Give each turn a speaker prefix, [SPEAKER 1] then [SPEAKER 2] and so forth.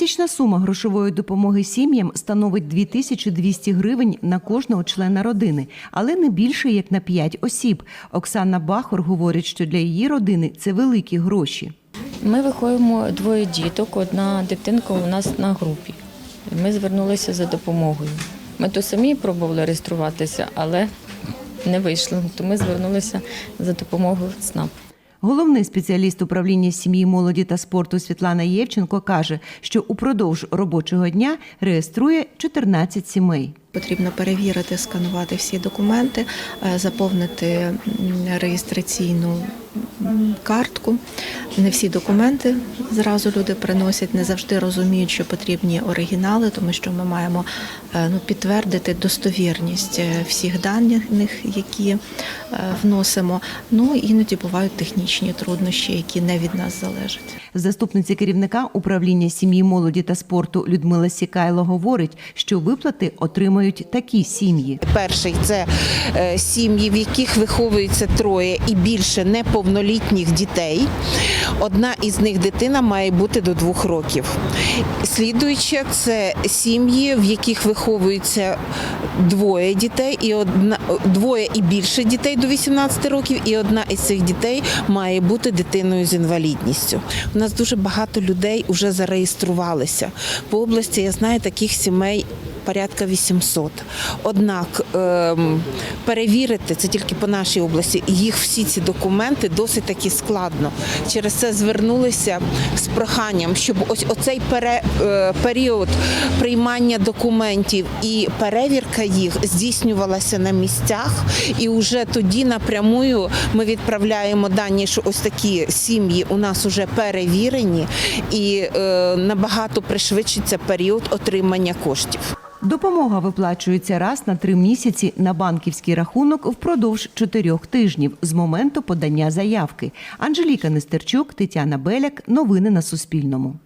[SPEAKER 1] Місячна сума грошової допомоги сім'ям становить 2200 гривень на кожного члена родини, але не більше як на 5 осіб. Оксана Бахор говорить, що для її родини це великі гроші.
[SPEAKER 2] Ми виховуємо двоє діток. Одна дитинка у нас на групі. Ми звернулися за допомогою. Ми то самі пробували реєструватися, але не вийшло. То ми звернулися за допомогою ЦНАП.
[SPEAKER 1] Головний спеціаліст управління сім'ї, молоді та спорту Світлана Євченко каже, що упродовж робочого дня реєструє 14 сімей.
[SPEAKER 3] Потрібно перевірити, сканувати всі документи, е, заповнити реєстраційну картку. Не всі документи зразу люди приносять, не завжди розуміють, що потрібні оригінали, тому що ми маємо е, ну, підтвердити достовірність е, всіх даних, які е, вносимо. Ну іноді бувають технічні труднощі, які не від нас залежать.
[SPEAKER 1] Заступниця керівника управління сім'ї, молоді та спорту Людмила Сікайло говорить, що виплати отримають такі сім'ї.
[SPEAKER 4] Перший це сім'ї, в яких виховується троє і більше неповнолітніх дітей. Одна із них дитина має бути до двох років. Слідуюче це сім'ї, в яких виховується двоє дітей, і одна двоє і більше дітей до 18 років, і одна із цих дітей має бути дитиною з інвалідністю. У нас дуже багато людей вже зареєструвалися. По області я знаю таких сімей порядка 800. Однак ем, перевірити це тільки по нашій області. Їх всі ці документи досить таки складно. Через це звернулися з проханням, щоб ось оцей е, період приймання документів і перевірка їх здійснювалася на місцях, і вже тоді напрямую ми відправляємо дані, що ось такі сім'ї у нас вже перевірені, і е, набагато пришвидшиться період отримання коштів.
[SPEAKER 1] Допомога виплачується раз на три місяці на банківський рахунок впродовж чотирьох тижнів з моменту подання заявки. Анжеліка Нестерчук, Тетяна Беляк. Новини на Суспільному.